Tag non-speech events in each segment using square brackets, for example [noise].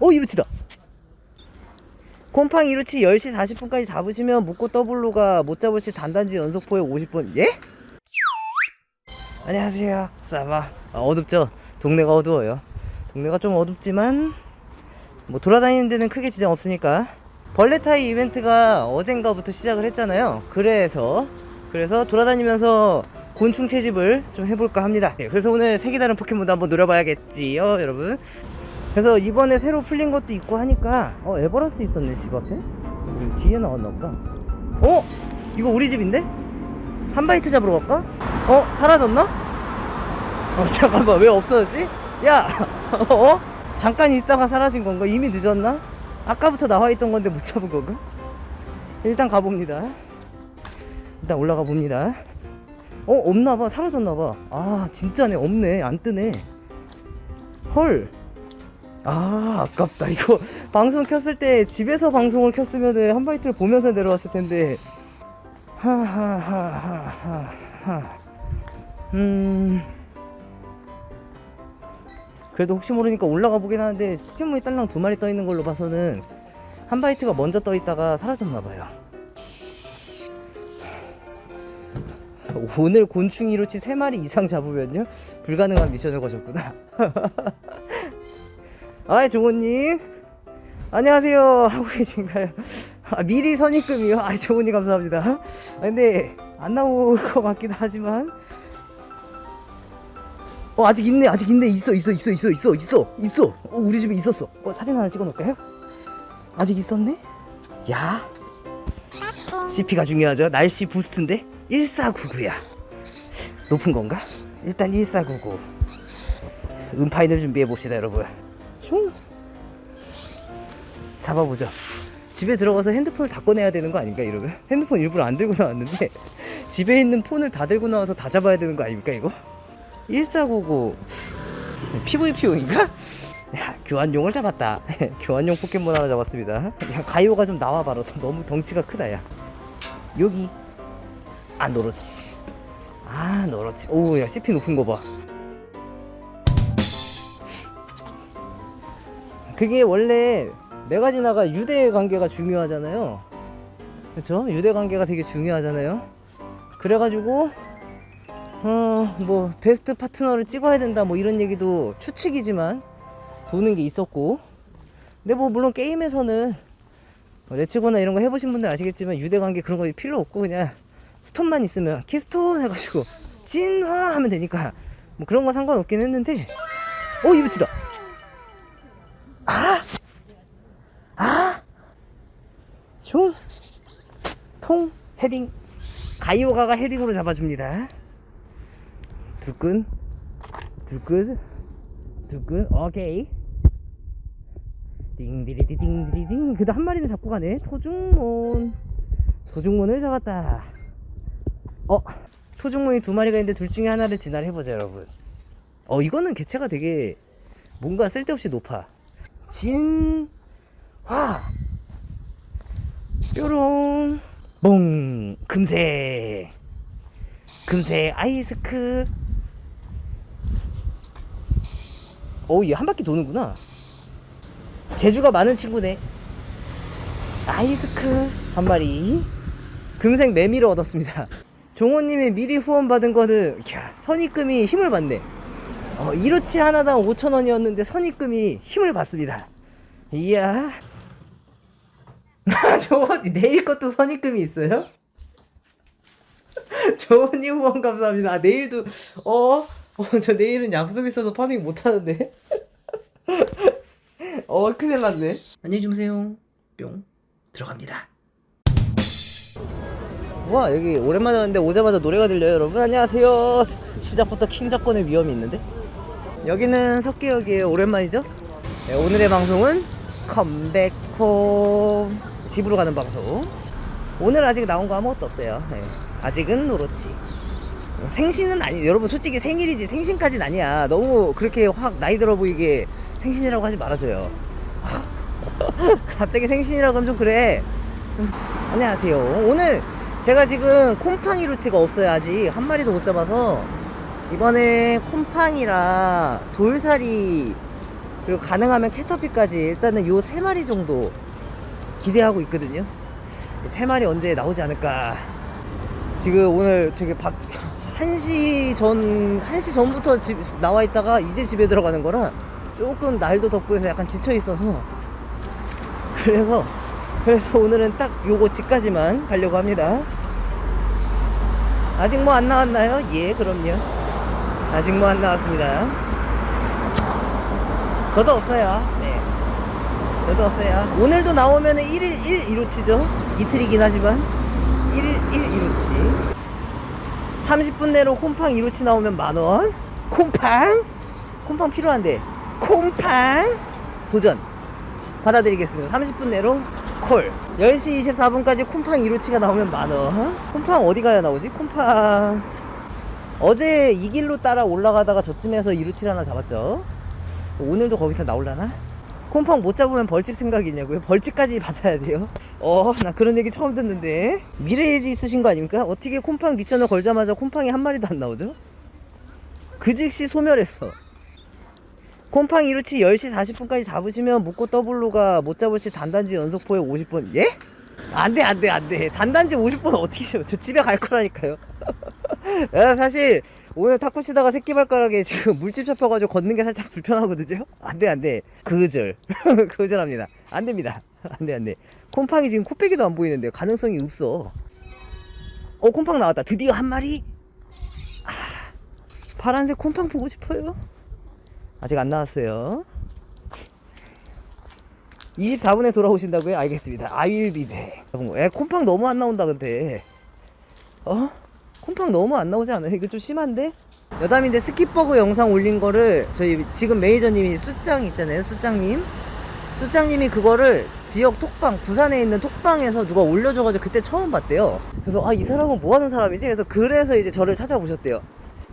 오 이루치다. 곰팡 이루치 10시 40분까지 잡으시면 묵고 더블로가 못 잡을 시 단단지 연속포에 50분. 예? 안녕하세요. 싸바. 아, 어둡죠? 동네가 어두워요. 동네가 좀 어둡지만 뭐 돌아다니는 데는 크게 지장 없으니까. 벌레 타이 이벤트가 어젠가부터 시작을 했잖아요. 그래서 그래서 돌아다니면서 곤충 채집을 좀 해볼까 합니다. 네, 그래서 오늘 색이 다른 포켓몬도 한번 노려봐야겠지요 여러분 그래서 이번에 새로 풀린 것도 있고 하니까 어 에버라스 있었네 집 앞에 여기 뒤에 나왔나 보다 어? 이거 우리 집인데? 한 바이트 잡으러 갈까? 어? 사라졌나? 어 [laughs] 잠깐만 왜 없어졌지? 야! [laughs] 어? 잠깐 있다가 사라진 건가? 이미 늦었나? 아까부터 나와 있던 건데 못 잡은 건가? 일단 가봅니다 일단 올라가 봅니다 어? 없나봐 사라졌나봐 아 진짜네 없네 안 뜨네 헐 아 아깝다. 이거 [laughs] 방송 켰을 때 집에서 방송을 켰으면은 한 바이트를 보면서 내려왔을 텐데. 하하하하하 음. 그래도 혹시 모르니까 올라가 보긴 하는데 포켓몬이 딸랑 두 마리 떠 있는 걸로 봐서는 한 바이트가 먼저 떠 있다가 사라졌나 봐요. 오늘 곤충 이로치 세 마리 이상 잡으면요? 불가능한 미션을 거셨구나 [laughs] 아이 종호님. 안녕하세요. [laughs] 하고 계신가요? 아, 미리 선입금이요? 아 종호님 감사합니다. 아, 근데 안 나올 [laughs] 것 같기도 하지만. 어 아직 있네. 아직 있네. 있어 있어 있어 있어 있어 있어 있어. 어, 우리 집에 있었어. 어 사진 하나 찍어 놓을까요? 아직 있었네? 야? CP가 중요하죠. 날씨 부스트인데 1499야. 높은 건가? 일단 1499 음파인을 준비해 봅시다 여러분. 슝 잡아보자 집에 들어가서 핸드폰을 다 꺼내야 되는 거 아닌가 이러면 핸드폰 일부러 안 들고 나왔는데 [laughs] 집에 있는 폰을 다 들고 나와서 다 잡아야 되는 거 아닙니까 이거 1499 PVP용인가? 야, 교환용을 잡았다. [laughs] 교환용 포켓몬 하나 잡았습니다. 야, 가요가 좀 나와 봐라. 너무 덩치가 크다, 야. 여기. 아, 노렇지. 아, 노렇지. 오, 야, CP 높은 거 봐. 그게 원래 메가지나가 유대 관계가 중요하잖아요. 그쵸? 유대 관계가 되게 중요하잖아요. 그래가지고, 어, 뭐, 베스트 파트너를 찍어야 된다, 뭐, 이런 얘기도 추측이지만, 도는 게 있었고. 근데 뭐, 물론 게임에서는, 뭐 레츠고나 이런 거 해보신 분들 아시겠지만, 유대 관계 그런 거 필요 없고, 그냥, 스톤만 있으면, 키스톤 해가지고, 진화하면 되니까, 뭐, 그런 거 상관없긴 했는데, 어, 이브치다! 아! 아! 슝! 통! 헤딩! 가이오가가 헤딩으로 잡아줍니다. 두근, 두근, 두근, 오케이. 띵디리디 띵디리딩. 그래도 한 마리는 잡고 가네. 토중몬. 토중몬을 잡았다. 어, 토중몬이 두 마리가 있는데 둘 중에 하나를 진화해보자, 여러분. 어, 이거는 개체가 되게 뭔가 쓸데없이 높아. 진 화. 뾰롱. 봉. 금색. 금색 아이스크. 오, 얘 한 바퀴 도는구나. 재주가 많은 친구네. 아이스크 한 마리. 금색 매미를 얻었습니다. 종호님이 미리 후원받은 거는 캬, 선입금이 힘을 받네. 어, 이로치 하나당 5천원이었는데 선입금이 힘을 받습니다. 이야. [laughs] 저거 내일 것도 선입금이 있어요? [laughs] 조은님 후원 감사합니다. 아, 내일도 어? 어, 저 내일은 약속 있어서 파밍 못 하는데. [laughs] 어, 큰일 났네. 안녕히 주무세요. 뿅. 들어갑니다. 와, 여기 오랜만에 왔는데 오자마자 노래가 들려요, 여러분. 안녕하세요. 시작부터 킹작권의 위험이 있는데. 여기는 석계역이에요. 오랜만이죠? 네, 오늘의 방송은 컴백홈 집으로 가는 방송. 오늘 아직 나온 거 아무것도 없어요. 네. 아직은 노로치. 생신은 아니 여러분 솔직히 생일이지 생신까진 아니야. 너무 그렇게 확 나이 들어 보이게 생신이라고 하지 말아줘요. [laughs] 갑자기 생신이라고 하면 좀 그래. 음, 안녕하세요. 오늘 제가 지금 콤팡이로치가 없어요 아직 한 마리도 못 잡아서 이번에 콤팡이라 돌살이 그리고 가능하면 캐터피까지 일단은 요 세 마리 정도 기대하고 있거든요. 세 마리 언제 나오지 않을까. 지금 오늘 저기 밥 1시 [laughs] 전 1시 전부터 집 나와 있다가 이제 집에 들어가는 거라 조금 날도 덥고 해서 약간 지쳐 있어서 그래서 그래서 오늘은 딱 요거 집까지만 가려고 합니다. 아직 뭐 안 나왔나요? 예, 그럼요. 아직 뭐 안 나왔습니다. 저도 없어요. 네. 저도 없어요. 오늘도 나오면은 1일 1 1호치죠. 이틀이긴 하지만 1일 1 1호치. 30분 내로 콤팡 1호치 나오면 만 원. 콤팡? 콤팡 필요한데. 콤팡? 도전. 받아드리겠습니다. 30분 내로 콜. 10시 24분까지 콤팡 1호치가 나오면 만 원. 콤팡 어디 가야 나오지? 콤팡. 어제 이 길로 따라 올라가다가 저쯤에서 1호치를 하나 잡았죠. 오늘도 거기서 나올라나? 콤팡 못 잡으면 벌집 생각이냐고요? 벌집까지 받아야 돼요? 어, 나 그런 얘기 처음 듣는데. 미래예지 있으신 거 아닙니까? 어떻게 콤팡 미션을 걸자마자 콤팡이 한 마리도 안 나오죠? 그 즉시 소멸했어. 콤팡 1호치 10시 40분까지 잡으시면 묶고 더블로가 못 잡을 시 단단지 연속포에 50분. 예? 안 돼, 안 돼, 안 돼. 단단지 50분 어떻게 줘? 저 집에 갈 거라니까요. [laughs] 야, 사실 오늘 탁구 치다가 새끼발가락에 지금 [laughs] 물집 잡혀가지고 걷는 게 살짝 불편하거든요. 안 돼, 안 돼. 그절. [laughs] 그절합니다. 안 됩니다. [laughs] 안 돼, 안 돼. 콤팡이 지금 코빼기도 안 보이는데 가능성이 없어. 어, 콤팡 나왔다. 드디어 한 마리. 아, 파란색 콤팡 보고 싶어요. 아직 안 나왔어요. 24분에 돌아오신다고요? 알겠습니다. 아윌비베. 에, 콤팡 너무 안 나온다 근데. 어? 콤팡 너무 안 나오지 않아요? 이거 좀 심한데? 여담인데 스키버그 영상 올린 거를 저희 지금 매니저님이 숫장 있잖아요. 숫장님. 숫장님이 그거를 지역 톡방 부산에 있는 톡방에서 누가 올려줘가지고 그때 처음 봤대요. 그래서 아 이 사람은 뭐 하는 사람이지? 그래서 그래서 이제 저를 찾아보셨대요.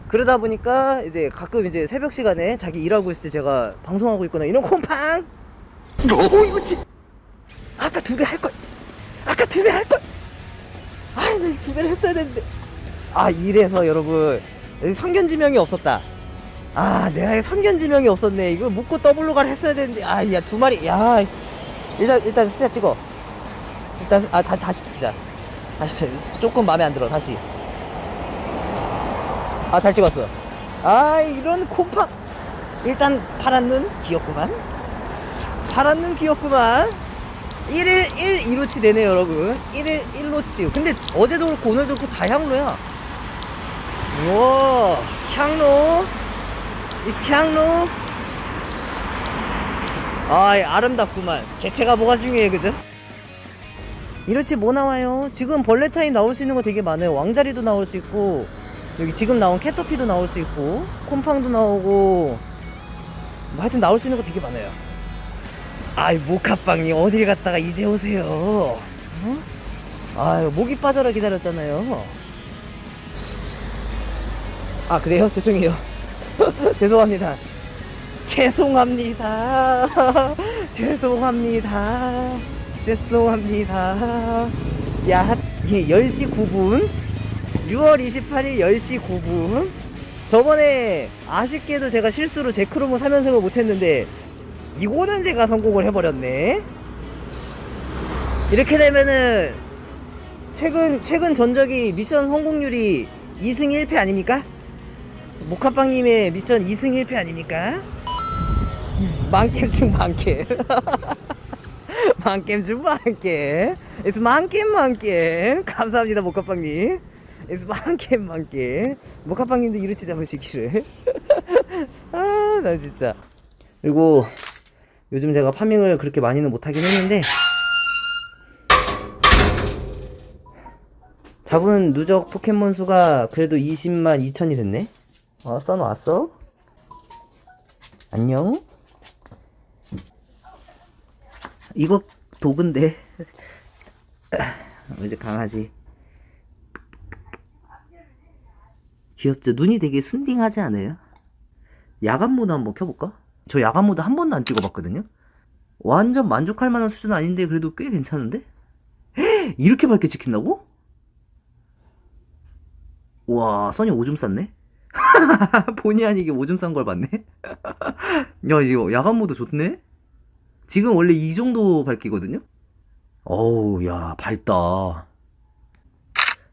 그러다 보니까 이제 가끔 이제 새벽 시간에 자기 일하고 있을 때 제가 방송하고 있거나 이런 콤팡 오 이거 지 아까 두배할걸 아까 두배할걸 아이 나두 배를 했어야 되는데 아 이래서 여러분 여기 선견지명이 없었다. 아 내가 선견지명이 없었네. 이거 묶고 더블로 갈 했어야 되는데 아 야 두 마리 야 씨. 일단 일단 시작 찍어. 일단 아 다, 다시 찍자. 다시 조금 마음에 안 들어 다시. 아 잘 찍었어. 아 이런 콤팡 일단 파란 눈 귀엽구만. 파란 눈 귀엽구만. 1일 1 2로치 되네 여러분. 1일 1로치 근데 어제도 그렇고 오늘도 그렇고 다 향로야 우와 향로 이 향로 아이 아름답구만 개체가 뭐가 중요해 그죠? 이렇지 뭐 나와요? 지금 벌레 타임 나올 수 있는 거 되게 많아요. 왕자리도 나올 수 있고 여기 지금 나온 캐터피도 나올 수 있고 콤팡도 나오고 뭐 하여튼 나올 수 있는 거 되게 많아요. 아이 모카빵이 어딜 갔다가 이제 오세요. 어? 아유 목이 빠져라 기다렸잖아요. 아 그래요? 죄송해요. [laughs] 죄송합니다. 죄송합니다. [laughs] 죄송합니다. 죄송합니다. 야, 예, 10시 9분. 6월 28일 10시 9분. 저번에 아쉽게도 제가 실수로 제크로모 3연승을 못했는데, 이거는 제가 성공을 해버렸네. 이렇게 되면은, 최근, 최근 전적이 미션 성공률이 2승 1패 아닙니까? 모카빵님의 미션 2승 1패 아닙니까? 만겜 중 만겜. 만겜 [laughs] 중 만겜. It's 만겜 만겜. 감사합니다 모카빵님. It's 만겜 만겜. 모카빵님도 이렇게 잡으시기를. 아, 나 진짜. 그리고 요즘 제가 파밍을 그렇게 많이는 못하긴 했는데 잡은 누적 포켓몬 수가 그래도 20만 2천이 됐네. 어, 써놓았어? 안녕? 이거 도구인데. [laughs] 이제 강아지. 귀엽죠? 눈이 되게 순딩하지 않아요? 야간 모드 한번 켜볼까? 저 야간 모드 한 번도 안 찍어봤거든요? 완전 만족할 만한 수준 아닌데 그래도 꽤 괜찮은데? [gasps] 이렇게 밝게 찍힌다고? 와, 써니 오줌 쌌네? [laughs] 본의 아니게 오줌 싼 걸 봤네. [laughs] 야 이거 야간 모드 좋네. 지금 원래 이 정도 밝기거든요. 어우 야 밝다.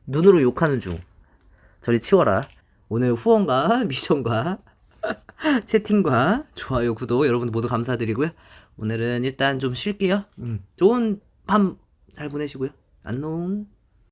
눈으로 욕하는 중. 저리 치워라. 오늘 후원과 [laughs] 미션과 채팅과 좋아요 구독 여러분들 모두 감사드리고요. 오늘은 일단 좀 쉴게요. 음, 좋은 밤 잘 보내시고요. 안녕.